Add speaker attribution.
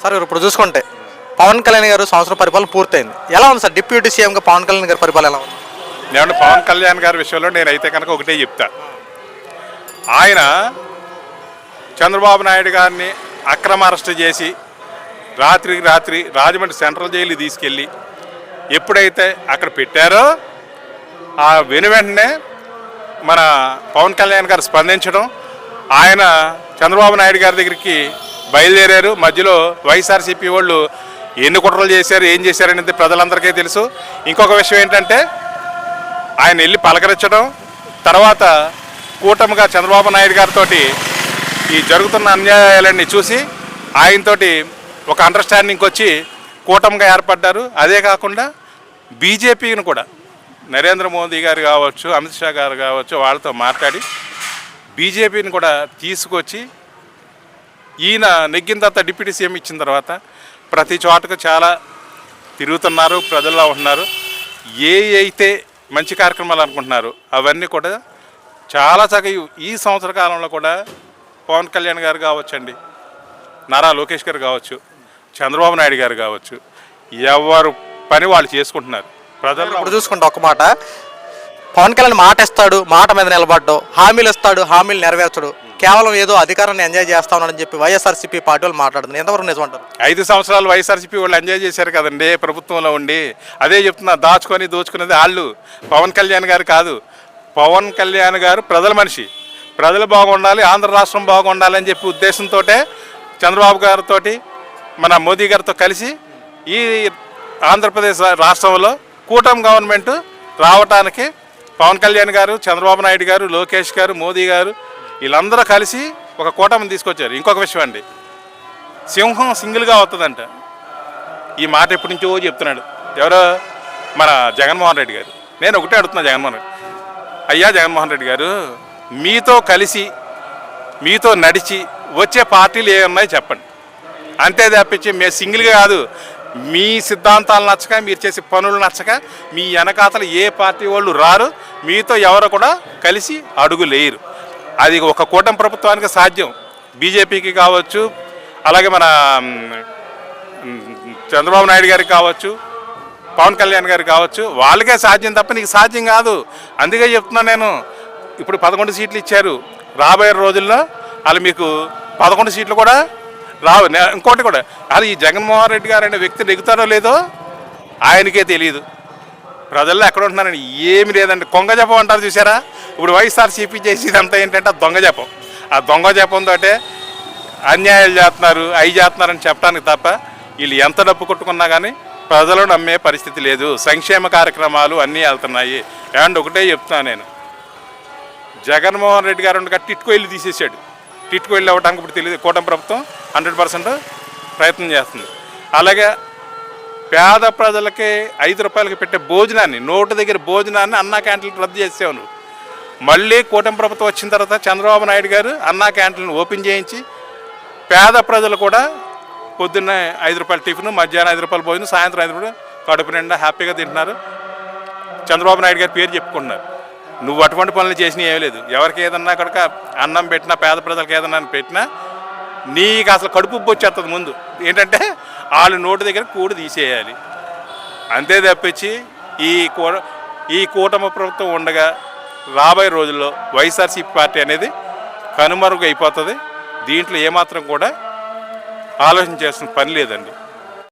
Speaker 1: Sir ఇప్పుడు చూసుకుంటే పవన్ కళ్యాణ్ గారు సంవత్సరం పరిపాలన పూర్తయింది. ఎలా ఉంది సార్? డిప్యూటీ సీఎంగా పవన్ కళ్యాణ్ గారి పరిపాలన ఎలా ఉంది?
Speaker 2: నేను పవన్ కళ్యాణ్ గారి విషయంలో నేనైతే కనుక ఒకటే చెప్తా. ఆయన చంద్రబాబు నాయుడు గారిని అక్రమ అరెస్ట్ చేసి రాత్రికి రాత్రి రాజమండ్రి సెంట్రల్ జైలు తీసుకెళ్ళి ఎప్పుడైతే అక్కడ పెట్టారో ఆ వెను వెంటనే మన పవన్ కళ్యాణ్ గారు స్పందించడం ఆయన చంద్రబాబు నాయుడు గారి దగ్గరికి బయలుదేరారు. మధ్యలో వైఎస్ఆర్సీపీ వాళ్ళు ఎన్ని కుట్రలు చేశారు ఏం చేశారనేది ప్రజలందరికీ తెలుసు. ఇంకొక విషయం ఏంటంటే ఆయన వెళ్ళి పలకరించడం తర్వాత కూటమిగా చంద్రబాబు నాయుడు గారితో ఈ జరుగుతున్న అన్యాయాలన్నీ చూసి ఆయనతోటి ఒక అండర్స్టాండింగ్కి వచ్చి కూటమిగా ఏర్పడ్డారు. అదే కాకుండా బీజేపీని కూడా నరేంద్ర మోదీ గారు కావచ్చు అమిత్ షా గారు కావచ్చు వాళ్ళతో మాట్లాడి బీజేపీని కూడా తీసుకొచ్చి ఈయన నెగ్గిన తర్వాత డిప్యూటీ సీఎం ఇచ్చిన తర్వాత ప్రతి చోటకు చాలా తిరుగుతున్నారు ప్రజల్లో ఉంటున్నారు. ఏ అయితే మంచి కార్యక్రమాలు అనుకుంటున్నారు అవన్నీ కూడా చాలా చక్కగా ఈ సంవత్సర కాలంలో కూడా పవన్ కళ్యాణ్ గారు కావచ్చండి నారా లోకేష్ గారు కావచ్చు చంద్రబాబు నాయుడు గారు కావచ్చు ఎవరు పని వాళ్ళు చేసుకుంటున్నారు. ప్రజలు
Speaker 1: ఇప్పుడు చూసుకుంటే ఒక మాట పవన్ కళ్యాణ్ మాట ఇస్తాడు మాట మీద నిలబడ్డం హామీలు ఇస్తాడు హామీలు నెరవేర్చడు. కేవలం ఏదో అధికారాన్ని ఎంజాయ్ చేస్తా చెప్పి వైఎస్ఆర్సీపీ పార్టీ వాళ్ళు మాట్లాడుతుంది ఎంతవరకు నిజమంటారు?
Speaker 2: ఐదు సంవత్సరాలు వైఎస్ఆర్సీపీ వాళ్ళు ఎంజాయ్ చేశారు కదండి ప్రభుత్వంలో ఉండి. అదే చెప్తున్నా దాచుకొని దోచుకునేది వాళ్ళు పవన్ కళ్యాణ్ గారు కాదు. పవన్ కళ్యాణ్ గారు ప్రజల మనిషి. ప్రజలు బాగుండాలి ఆంధ్ర రాష్ట్రం బాగుండాలి అని చెప్పి ఉద్దేశంతో చంద్రబాబు గారితో మన మోదీ గారితో కలిసి ఈ ఆంధ్రప్రదేశ్ రాష్ట్రంలో కూటమి గవర్నమెంట్ రావటానికి పవన్ కళ్యాణ్ గారు చంద్రబాబు నాయుడు గారు లోకేష్ గారు మోదీ గారు వీళ్ళందరూ కలిసి ఒక కూటమిని తీసుకొచ్చారు. ఇంకొక విషయం అండి. సింహం సింగిల్గా అవుతుందంట ఈ మాట ఎప్పటి నుంచో చెప్తున్నాడు. ఎవరో మన జగన్మోహన్ రెడ్డి గారు. నేను ఒకటే అడుగుతున్నా జగన్మోహన్ రెడ్డి. అయ్యా జగన్మోహన్ రెడ్డి గారు మీతో కలిసి మీతో నడిచి వచ్చే పార్టీలు ఏ చెప్పండి. అంతే తప్పించి మేము సింగిల్గా కాదు. మీ సిద్ధాంతాలు నచ్చక మీరు చేసే పనులు నచ్చక మీ వెనకాతలు ఏ పార్టీ వాళ్ళు రారు మీతో ఎవరు కూడా కలిసి అడుగు లేరు అది ఒక కూటమి ప్రభుత్వానికి సాధ్యం. బీజేపీకి కావచ్చు అలాగే మన చంద్రబాబు నాయుడు గారికి కావచ్చు పవన్ కళ్యాణ్ గారికి కావచ్చు వాళ్ళకే సాధ్యం తప్ప నీకు సాధ్యం కాదు. అందుకే చెప్తున్నా నేను ఇప్పుడు పదకొండు సీట్లు ఇచ్చారు. రాబోయే రోజుల్లో వాళ్ళు మీకు పదకొండు సీట్లు కూడా రావు నే- ఇంకోటి కూడా అది ఈ జగన్మోహన్ రెడ్డి గారు అనే వ్యక్తి నెగుతారో లేదో ఆయనకే తెలియదు ప్రజల్లో ఎక్కడ ఉంటున్నారని ఏమి లేదండి. కొంగ జపం అంటారు చూసారా ఇప్పుడు వైఎస్ఆర్సీపీ చేసేదంతా ఏంటంటే ఆ దొంగ జపం. ఆ దొంగ జపంతో అన్యాయాలు చేస్తున్నారు అవి చేస్తున్నారని చెప్పడానికి తప్ప వీళ్ళు ఎంత డబ్బు కొట్టుకున్నా కానీ ప్రజలు నమ్మే పరిస్థితి లేదు. సంక్షేమ కార్యక్రమాలు అన్నీ వెళ్తున్నాయి. అండ్ ఒకటే చెప్తున్నాను నేను. జగన్మోహన్ రెడ్డి గారు ఉండగా టిట్కో ఇల్లు తీసేసాడు టిట్కో ఇల్లు అవ్వడానికి ఇప్పుడు తెలియదు కూటమి ప్రభుత్వం హండ్రెడ్ పర్సెంట్ ప్రయత్నం చేస్తుంది. అలాగే పేద ప్రజలకి ఐదు రూపాయలకి పెట్టే భోజనాన్ని నోటు దగ్గర భోజనాన్ని అన్నా క్యాంటీన్ రద్దు చేసావు నువ్వు. మళ్ళీ కూటమి ప్రభుత్వం వచ్చిన తర్వాత చంద్రబాబు నాయుడు గారు అన్నా క్యాంటీన్ ఓపెన్ చేయించి పేద ప్రజలు కూడా పొద్దున్న ఐదు రూపాయల టిఫిన్ మధ్యాహ్నం ఐదు రూపాయల భోజనం సాయంత్రం ఐదు రూపాయలు కడుపు నిండా హ్యాపీగా తింటున్నారు. చంద్రబాబు నాయుడు గారి పేరు చెప్పుకుంటున్నారు. నువ్వు అటువంటి పనులు చేసినవి ఏమీ లేదు. ఎవరికి ఏదన్నా కనుక అన్నం పెట్టినా పేద ప్రజలకు ఏదన్నా పెట్టినా నీకు అసలు కడుపు వచ్చేస్తుంది ముందు. ఏంటంటే వాళ్ళు నోటి దగ్గర కూడ తీసేయాలి. అంతే తప్పించి ఈ కూట ఈ కూటమి ప్రభుత్వం ఉండగా రాబోయే రోజుల్లో వైఎస్ఆర్సీపీ పార్టీ అనేది కనుమరుగు అయిపోతుంది దీంట్లో ఏమాత్రం కూడా ఆలోచన చేసిన పని లేదండి.